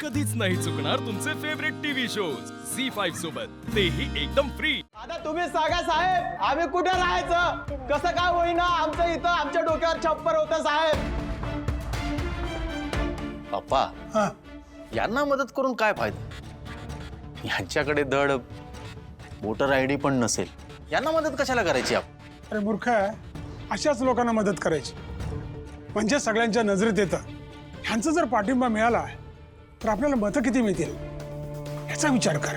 कधीच नाही चुकणार तुमचे favourite TV shows Zee five सोबत. तेही एकदम फ्री आता तुम्ही सांगा साहेब आम्ही कुठे राहायचं? कसं काय होईना आमचं इथं आमच्या डोक्यावर छप्पर होतं साहेब? पप्पा यांना मदत करून काय फायदा? यांच्याकडे धड वोटर आय डी पण नसेल. यांना मदत कशाला करायची आपण अरे मूर्ख अशाच लोकांना मदत करायची. म्हणजे सगळ्यांच्या नजरेत येतं. ह्यांचा जर पाठिंबा मिळाला तर आपल्याला मतं किती मिळतील? ह्याचा विचार कर.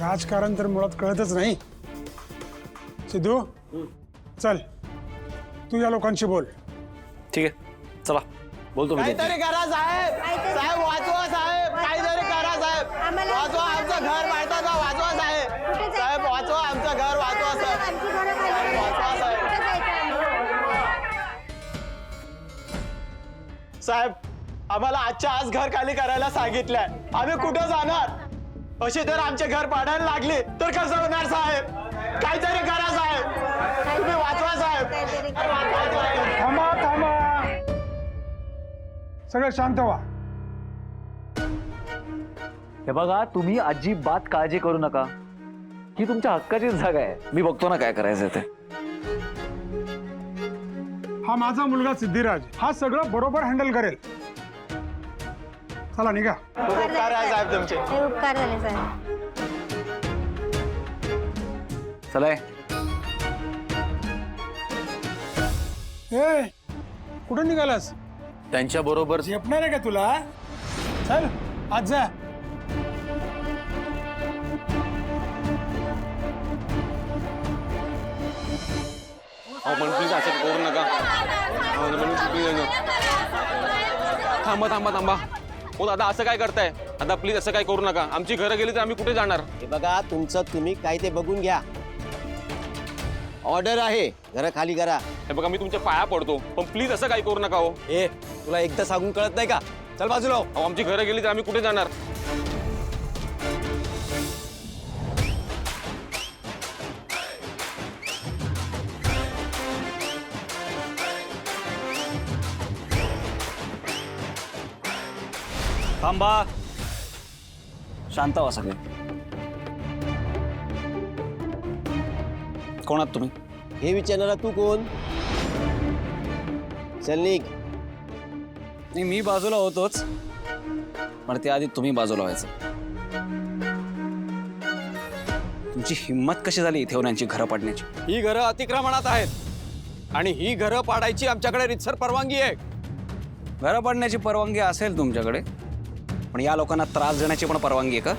राजकारण तर मुळात कळतच नाही. सिद्धू चल. तू या लोकांशी बोल. ठीक आहे. चला. बोलतो मी काहीतरी करा साहेब. साहेब वाचवा साहेब. काहीतरी करा साहेब. वाचवा आमचं घर माहिती का? वाचवा साहेब? साहेब वाचवा आमचं घर वाचवा साहेब. साहेब आम्हाला आजच्या आज घर खाली करायला सांगितलंय. आम्ही कुठं जाणार? अशी जर आमचे घर पाडायला लागली तर कसं होणार साहेब? काहीतरी करा साहेब. तुम्ही. वाचवा, साहेब. थांबा थांबा. सगळं शांत व्हा. हे बघा तुम्ही अजिबात काळजी करू नका. ही तुमच्या हक्काचीच जागा आहे. मी बघतो ना काय करायचं ते. हा माझा मुलगा सिद्धिराज. हा सगळं बरोबर हँडल करेल. चला निघा. खूप उपकार आहे साहेब तुमचे. हे उपकार झाले साहेब. चला ए कुठं निघालास? त्यांच्या बरोबर झेपणार आहे का तुला? चल आज जा. पण प्लीज असं करू नका अहो, पण. थांबा थांबा थांबा हो दादा असं काय करताय? आता प्लीज असं काय करू नका. आमची घरं गेली तर आम्ही कुठे जाणार? हे बघा तुमचं तुम्ही काय ते बघून घ्या. ऑर्डर आहे. घर खाली करा. हे बघा मी तुमच्या पाया पडतो. पण प्लीज असं काय करू नका हो. ए तुला एकदा सांगून कळत नाही का? चल बाजूला हो. अहो, आमची घरं गेली तर आम्ही कुठे जाणार? थांबा. शांत व्हा सगळे. कोण आहात तुम्ही? हे विचारणारा तू कोण? चल निघ. नाही मी बाजूला होतोच. पण त्याआधी तुम्ही बाजूला व्हायचं. तुमची हिंमत कशी झाली इथे येऊन यांची घरं पाडण्याची? ही घरं अतिक्रमणात आहेत. आणि ही घरं पाडायची आमच्याकडे रितसर परवानगी आहे. घरं पाडण्याची परवानगी असेल तुमच्याकडे पण या लोकांना त्रास देण्याची पण परवानगी आहे का?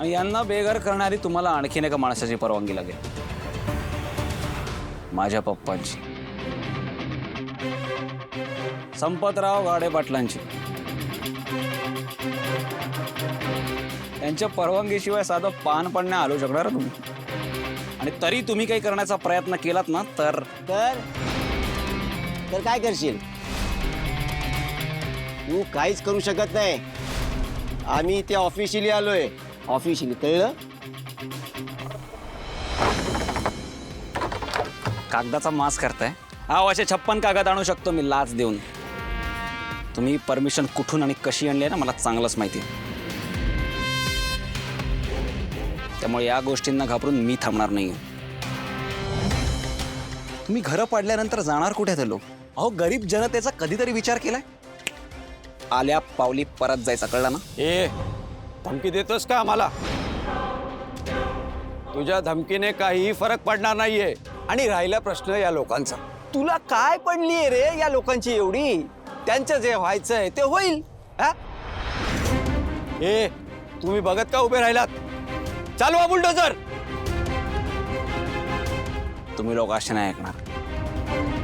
आणि यांना बेघर करणारी तुम्हाला आणखीन एका माणसाची परवानगी लागेल. माझ्या पप्पांची. संपतराव गाडे पाटलांची. त्यांच्या परवानगीशिवाय साधं पान पण नाही आलो शकणार तुम्ही. आणि तरी तुम्ही काही करण्याचा प्रयत्न केलात ना तर? तर? तर काय करशील? तू काहीच करू शकत नाही. आम्ही इथे ऑफिशियली आलोय. ऑफिशियली कळलं? कागदाचा मास करताय? हा असे छप्पन कागद आणू शकतो मी लाच देऊन. तुम्ही परमिशन कुठून आणि कशी आणली आहे ना मला चांगलंच माहिती. आहे. त्यामुळे या गोष्टींना घाबरून मी थांबणार नाही तुम्ही घरं पाडल्यानंतर जाणार कुठे ते लोक? अहो गरीब जनतेचा कधीतरी विचार केलाय? आल्या पावली परत जायचा कळला ना? ए धमकी देतोस का आम्हाला? तुझ्या धमकीने काहीही फरक पडणार नाहीये. आणि राहिला प्रश्न या लोकांचा. तुला काय पडलीये रे या लोकांची एवढी? त्यांचं जे व्हायचंय ते होईल हा? ए तुम्ही बघत का उभे राहिलात? चालवा बुलडोजर तुम्ही लोक असे नाही ऐकणार.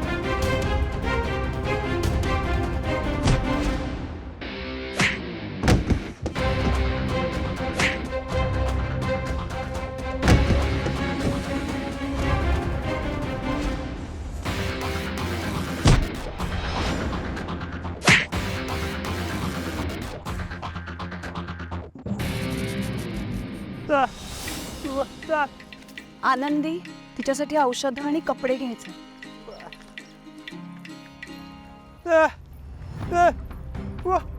आनंदी तिच्यासाठी औषधं आणि कपडे घ्यायचे. शी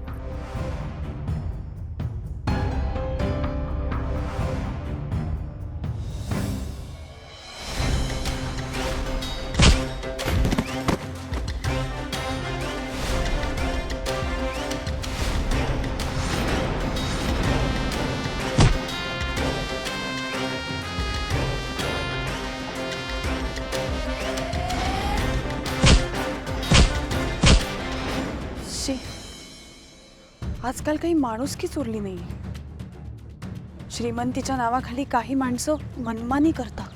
आजकाल काही माणुसकीच उरली नाही श्रीमंतीच्या नावाखाली काही माणसं मनमानी करतात.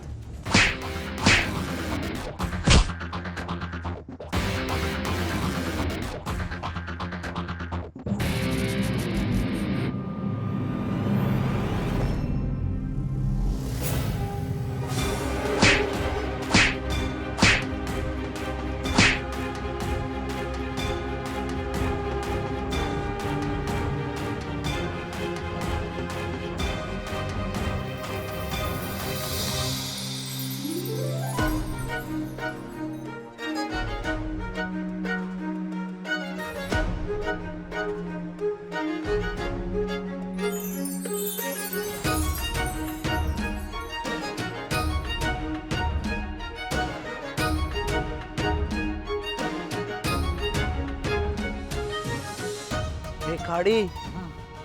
खाडी?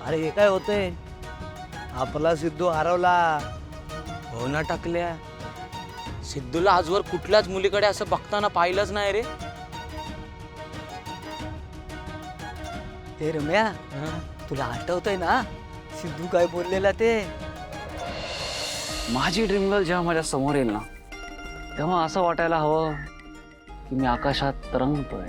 अरे हे काय होतंय? आपला सिद्धू हरवला. हो ना टाकल्या. सिद्धूला आजवर कुठल्याच मुलीकडे असं बघताना पाहिलंच नाही रे. ते रम्या तुला आठवतंय ना? सिद्धू काय बोललेला ते? माझी ड्रीम गर्ल जेव्हा माझ्यासमोर येईल ना तेव्हा असं वाटायला हवं की मी आकाशात तरंगतोय.